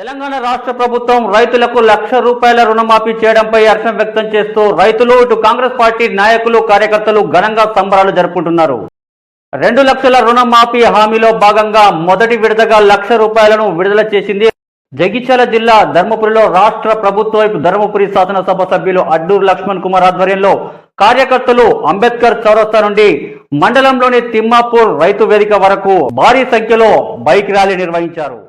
తెలంగాణ రాష్ట్ర ప్రభుత్వం రైతులకు లక్ష రూపాయల రుణమాఫీ చేయడంపై హర్షం వ్యక్తం చేస్తూ రైతులు ఇటు కాంగ్రెస్ పార్టీ నాయకులు కార్యకర్తలు ఘనంగా సంబరాలు జరుపుకుంటున్నారు. రెండు లక్షల రుణమాఫీ హామీలో భాగంగా మొదటి విడతగా లక్ష రూపాయలను విడుదల చేసింది జగిత్యాల జిల్లా ధర్మపురిలో రాష్ట్ర ప్రభుత్వ వైపు ధర్మపురి శాసనసభ సభ్యులు అడ్డూరు లక్ష్మణ్ కుమార్ ఆధ్వర్యంలో కార్యకర్తలు అంబేద్కర్ చౌరస్తా నుండి మండలంలోని తిమ్మాపూర్ రైతు వేదిక వరకు భారీ సంఖ్యలో బైక్ ర్యాలీ నిర్వహించారు.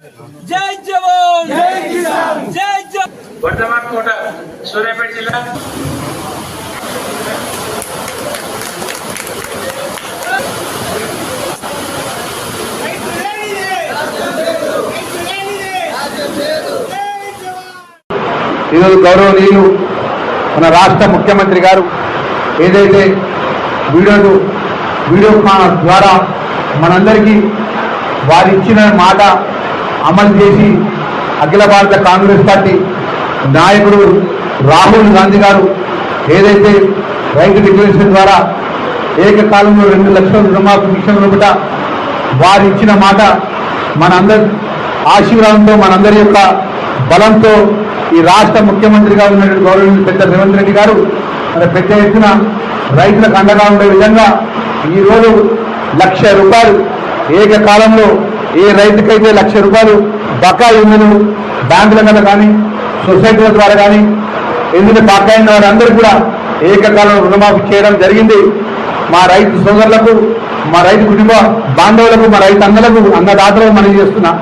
జై జవాన్! జై కిసాన్! జై జవాన్! వర్ధమాన్ కోట సూర్యాపేట జిల్లా. ఈరోజు గౌరవనీయులు మన రాష్ట్ర ముఖ్యమంత్రి గారు ఏదైతే వీడియోలు వీడియో కాన్ ద్వారా మనందరికీ వారు ఇచ్చిన మాట అమలు చేసి అఖిల భారత కాంగ్రెస్ పార్టీ నాయకుడు రాహుల్ గాంధీ గారు ఏదైతే రైతు డిక్లరేషన్ ద్వారా ఏకకాలంలో రెండు లక్షల రుణమాఫీ విషయంలో కూడా వారు ఇచ్చిన మాట మనందరి ఆశీర్వాదంతో మనందరి యొక్క బలంతో ఈ రాష్ట్ర ముఖ్యమంత్రిగా ఉన్నటువంటి గౌరవ పెద్ద రేవంత్ రెడ్డి గారు మరి పెద్ద ఎత్తున రైతులకు అండగా ఉండే విధంగా ఈరోజు లక్ష రూపాయలు ఏకకాలంలో ఏ రైతుకైతే లక్ష రూపాయలు బకాయి ఉందని బ్యాంకుల మీద కానీ సొసైటీల ద్వారా కానీ ఎందుకంటే బకాయి ఉన్న వారందరూ కూడా ఏకకాలంలో రుణమాఫీ చేయడం జరిగింది. మా రైతు సోదరులకు మా రైతు కుటుంబ బాంధవులకు మా రైతు అన్నలకు అన్నదాతలకు మనం చేస్తున్నా.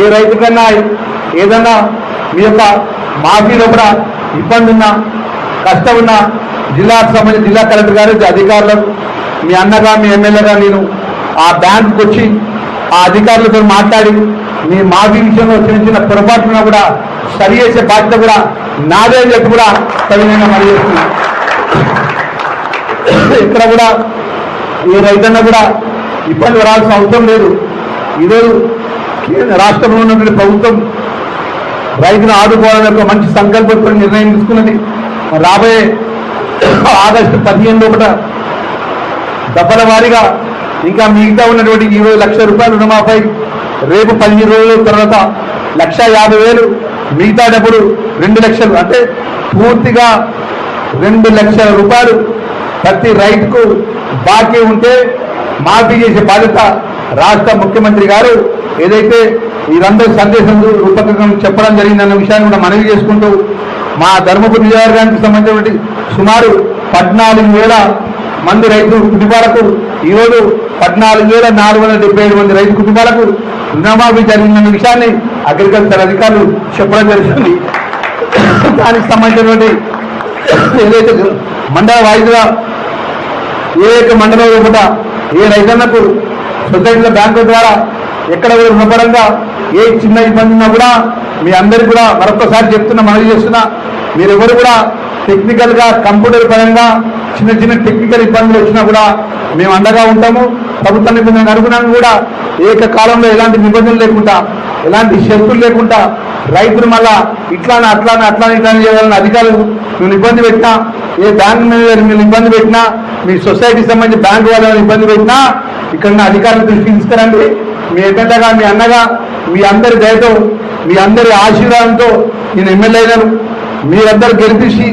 ఏ రైతు కన్నా ఏదన్నా మీ యొక్క మాఫీలో కూడా ఇబ్బంది ఉన్నా కష్టం ఉన్నా జిల్లాకు సంబంధించి జిల్లా కలెక్టర్ గారు అధికారులకు మీ అన్నగా మీ ఎమ్మెల్యేగా నేను ఆ బ్యాంకుకి వచ్చి ఆ అధికారులతో మాట్లాడి మీ మాజీ విషయంలో చిన్న చిన్న పొరపాటున కూడా సరి చేసే బాధ్యత కూడా నాదే అని చెప్పి కూడా తగినంగా మరి చేస్తున్నా. ఇక్కడ కూడా ఏ రైతన్న కూడా ఇబ్బంది పడాల్సిన అవసరం లేదు. ఈరోజు రాష్ట్రంలో ఉన్నటువంటి ప్రభుత్వం రైతును ఆదుకోవాలని ఒక మంచి సంకల్పంతో నిర్ణయం తీసుకున్నది. రాబోయే ఆగస్టు పదిహేను ఒకట దఫల వారీగా ఇంకా మిగతా ఉన్నటువంటి ఇరవై లక్ష రూపాయలు రుణమాఫై. రేపు పదిహేను రోజుల తర్వాత లక్ష యాభై వేలు మిగతా డబ్బులు రెండు లక్షలు. అంటే పూర్తిగా రెండు లక్షల రూపాయలు ప్రతి రైతుకు బాకీ ఉంటే మాఫీ చేసే బాధ్యత రాష్ట్ర ముఖ్యమంత్రి గారు. ఏదైతే వీరందరూ సందేశం రూపకం చెప్పడం జరిగిందన్న విషయాన్ని కూడా మనవి చేసుకుంటూ మా ధర్మపురి నియోజకవర్గానికి సంబంధించినటువంటి సుమారు పద్నాలుగు వేల మంది రైతు కుటుంబాలకు ఈరోజు పద్నాలుగు వేల నాలుగు వందల డెబ్బై ఏడు మంది రైతు కుటుంబాలకు రుణమాఫీ జరిగిన విషయాన్ని అగ్రికల్చర్ అధికారులు చెప్పడం జరుగుతుంది. దానికి సంబంధించినటువంటి ఏదైతే మండల వాయిదా ఏ యొక్క మండలంలో కూడా ఏ రైతన్నకు సొసైటీల బ్యాంకు ద్వారా ఎక్కడ కూడా రుణపరంగా ఏ చిన్న ఇబ్బంది ఉన్నా కూడా మీ అందరికీ కూడా మరొకసారి చెప్తున్నా మనవి చేస్తున్నా. మీరెవరు కూడా టెక్నికల్గా కంప్యూటర్ పరంగా చిన్న చిన్న టెక్నికల్ ఇబ్బందులు వచ్చినా కూడా మేము అండగా ఉంటాము. ప్రభుత్వ మేము అనుగుణంగా కూడా. ఏకకాలంలో ఎలాంటి నిబంధనలు లేకుండా ఎలాంటి షరతులు లేకుండా రైతులు మళ్ళా ఇట్లానే అట్లానే అట్లానే ఇట్లానే చేయాలని అధికారులు మేము ఇబ్బంది పెట్టినా ఏ బ్యాంక్ మేనేజర్ మీరు ఇబ్బంది పెట్టినా మీ సొసైటీకి సంబంధించి బ్యాంకు వాళ్ళని ఇబ్బంది పెట్టినా ఇక్కడ ఉన్న అధికారుల దృష్టికి తీసుకురండి. మీ ఎక్కడగా మీ అన్నగా మీ అందరి దయతో మీ అందరి ఆశీర్వాదంతో నేను ఎమ్మెల్యే అయినాను మీరందరూ గెలిపించి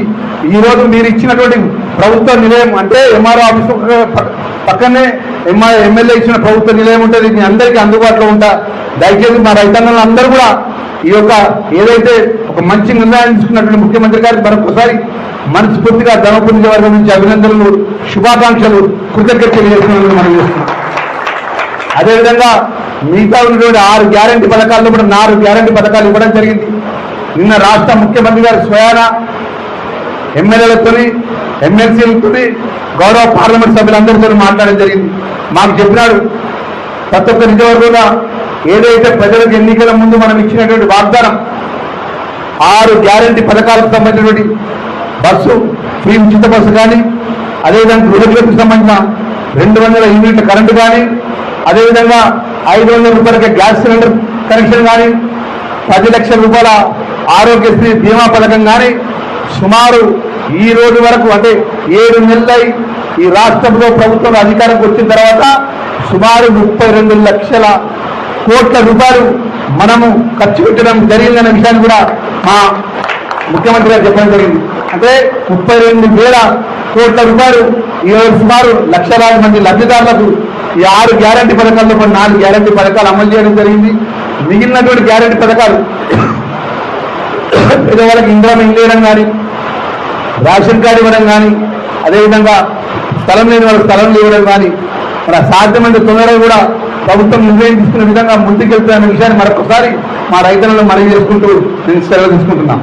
ఈ రోజు మీరు ఇచ్చినటువంటి ప్రభుత్వ నిలయం అంటే ఎంఆర్ఓ ఆఫీస్ పక్క- పక్కనే ఎంఆర్ ఎమ్మెల్యే ఇచ్చిన ప్రభుత్వ నిలయం ఉంటుంది మీ అందరికీ అందుబాటులో ఉంటా. దయచేసి మా రైతన్నలు అందరూ కూడా ఈ యొక్క ఏదైతే ఒక మంచి నిర్ణయం తీసుకున్నటువంటి ముఖ్యమంత్రి గారికి మరొకసారి మనస్ఫూర్తిగా ధర్మపురి వర్గం నుంచి అభినందనలు శుభాకాంక్షలు కృతజ్ఞత తెలియజేస్తున్నాను మనం చేస్తున్నాం. అదేవిధంగా మిగతా ఉన్నటువంటి ఆరు గ్యారంటీ పథకాల్లో కూడా నాలుగు గ్యారంటీ పథకాలు ఇవ్వడం జరిగింది. నిన్న రాష్ట్ర ముఖ్యమంత్రి గారు స్వయాన ఎమ్మెల్యేలతోని ఎమ్మెల్సీలతోని గౌరవ పార్లమెంట్ సభ్యులందరితో మాట్లాడడం జరిగింది. మాకు చెప్పినాడు ప్రతి ఒక్క నిజవర్గంగా ఏదైతే ప్రజలకు ఎన్నికల ముందు మనం ఇచ్చినటువంటి వాగ్దానం ఆరు గ్యారంటీ పథకాలకు సంబంధించినటువంటి బస్సు ఫ్రీ ఉచిత బస్సు కానీ అదేవిధంగా గృహజ్యోతికి సంబంధించిన రెండు వందల యూనిట్ల కరెంటు కానీ అదేవిధంగా ఐదు వందల రూపాయలకి గ్యాస్ సిలిండర్ కనెక్షన్ కానీ పది లక్షల రూపాయల ఆరోగ్యశ్రీ బీమా పథకం కానీ సుమారు ఈ రోజు వరకు అంటే ఏడు నెలలై ఈ రాష్ట్రంలో ప్రభుత్వం అధికారంకి వచ్చిన తర్వాత సుమారు ముప్పై రెండు లక్షల కోట్ల రూపాయలు మనము ఖర్చు పెట్టడం జరిగిందనే విషయాన్ని కూడా మా ముఖ్యమంత్రి గారు చెప్పడం జరిగింది. అంటే ముప్పై రెండు వేల కోట్ల రూపాయలు ఈరోజు సుమారు లక్షలాది మంది లబ్ధిదారులకు ఈ ఆరు గ్యారంటీ పథకాల్లో నాలుగు గ్యారంటీ పథకాలు అమలు చేయడం జరిగింది. మిగిలినటువంటి గ్యారంటీ పథకాలు పేదవాళ్ళకి ఇంద్రం ఇవ్వడం కానీ రేషన్ కార్డు ఇవ్వడం కానీ అదేవిధంగా స్థలం లేని వాళ్ళకి స్థలం ఇవ్వడం కానీ మన సాధ్యమైన తొందరగా కూడా ప్రభుత్వం నిర్ణయం తీసుకున్న విధంగా ముందుకెళ్తున్న విషయాన్ని మరొకసారి మా రైతులను మనవి చేసుకుంటూ నేను సెలవు తీసుకుంటున్నాను.